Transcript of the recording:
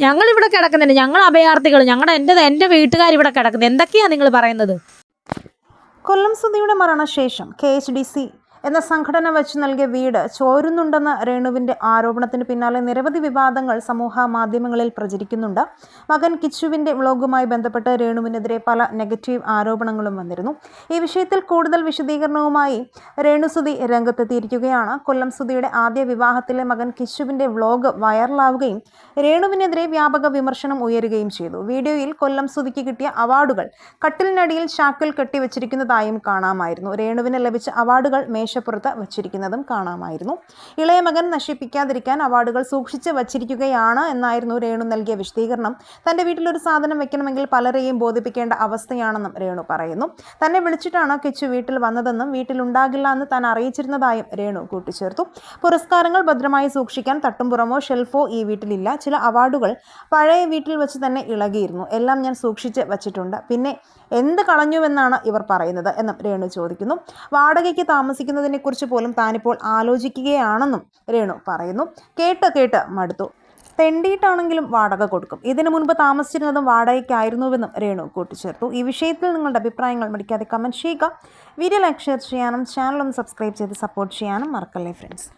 ഞങ്ങളിവിടെ കിടക്കുന്നുണ്ട്. ഞങ്ങൾ അഭയാർത്ഥികൾ ഞങ്ങളുടെ എന്റെ എന്റെ വീട്ടുകാർ ഇവിടെ കിടക്കുന്നത് എന്തൊക്കെയാണ് നിങ്ങൾ പറയുന്നത്? കൊല്ലം സുധിയുടെ മരണശേഷം കെ എച്ച് ഡി സി എന്ന സംഘടന വെച്ച് നൽകിയ വീട് ചോരുന്നുണ്ടെന്ന രേണുവിന്റെ ആരോപണത്തിന് പിന്നാലെ നിരവധി വിവാദങ്ങൾ സമൂഹ മാധ്യമങ്ങളിൽ പ്രചരിക്കുന്നുണ്ട്. മകൻ കിച്ചുവിന്റെ വ്ളോഗുമായി ബന്ധപ്പെട്ട് രേണുവിനെതിരെ പല നെഗറ്റീവ് ആരോപണങ്ങളും വന്നിരുന്നു. ഈ വിഷയത്തിൽ കൂടുതൽ വിശദീകരണവുമായി രേണു സുധി രംഗത്തെത്തിയിരിക്കുകയാണ്. കൊല്ലം സുതിയുടെ ആദ്യ വിവാഹത്തിലെ മകൻ കിച്ചുവിന്റെ വ്ളോഗ് വൈറലാവുകയും രേണുവിനെതിരെ വ്യാപക വിമർശനം ഉയരുകയും ചെയ്തു. വീഡിയോയിൽ കൊല്ലം സുതിക്ക് കിട്ടിയ അവാർഡുകൾ കട്ടിലിനടിയിൽ ഷാക്കിൽ കെട്ടിവെച്ചിരിക്കുന്നതായും കാണാമായിരുന്നു. രേണുവിന് ലഭിച്ച അവാർഡുകൾ മേശപ്പുറത്ത് വച്ചിരിക്കുന്നതും കാണാമായിരുന്നു. ഇളയ മകൻ നശിപ്പിക്കാതിരിക്കാൻ അവാർഡുകൾ സൂക്ഷിച്ച് വച്ചിരിക്കുകയാണ് എന്നായിരുന്നു രേണു നൽകിയ വിശദീകരണം. തന്റെ വീട്ടിലൊരു സാധനം വെക്കണമെങ്കിൽ പലരെയും ബോധിപ്പിക്കേണ്ട അവസ്ഥയാണെന്നും രേണു പറയുന്നു. തന്നെ വിളിച്ചിട്ടാണ് കിച്ചു വീട്ടിൽ വന്നതെന്നും വീട്ടിലുണ്ടാകില്ല എന്ന് താൻ അറിയിച്ചിരുന്നതായും രേണു കൂട്ടിച്ചേർത്തു. പുരസ്കാരങ്ങൾ ഭദ്രമായി സൂക്ഷിക്കാൻ തട്ടുംപുറമോ ഷെൽഫോ ഈ വീട്ടിലില്ല. ചില അവാർഡുകൾ പഴയ വീട്ടിൽ വെച്ച് തന്നെ ഇളകിയിരുന്നു. എല്ലാം ഞാൻ സൂക്ഷിച്ച് വച്ചിട്ടുണ്ട്. പിന്നെ എന്ത് കളഞ്ഞുവെന്നാണ് ഇവർ പറയുന്നത് എന്നും രേണു ചോദിക്കുന്നു. വാടകയ്ക്ക് താമസിക്കുന്നതിനെക്കുറിച്ച് പോലും താനിപ്പോൾ ആലോചിക്കുകയാണെന്നും രേണു പറയുന്നു. കേട്ട് കേട്ട് മടുത്തു. തെണ്ടിയിട്ടാണെങ്കിലും വാടക കൊടുക്കും. ഇതിനു മുൻപ് താമസിച്ചിരുന്നതും വാടകയ്ക്കായിരുന്നുവെന്നും രേണു കൂട്ടിച്ചേർത്തു. ഈ വിഷയത്തിൽ നിങ്ങളുടെ അഭിപ്രായങ്ങൾ മടിക്കാതെ കമന്റ് ചെയ്യുക. വീഡിയോ ലൈക്ക് ഷെയർ ചെയ്യാനും ചാനൽ ഒന്ന് സബ്സ്ക്രൈബ് ചെയ്ത് സപ്പോർട്ട് ചെയ്യാനും മറക്കല്ലേ ഫ്രണ്ട്സ്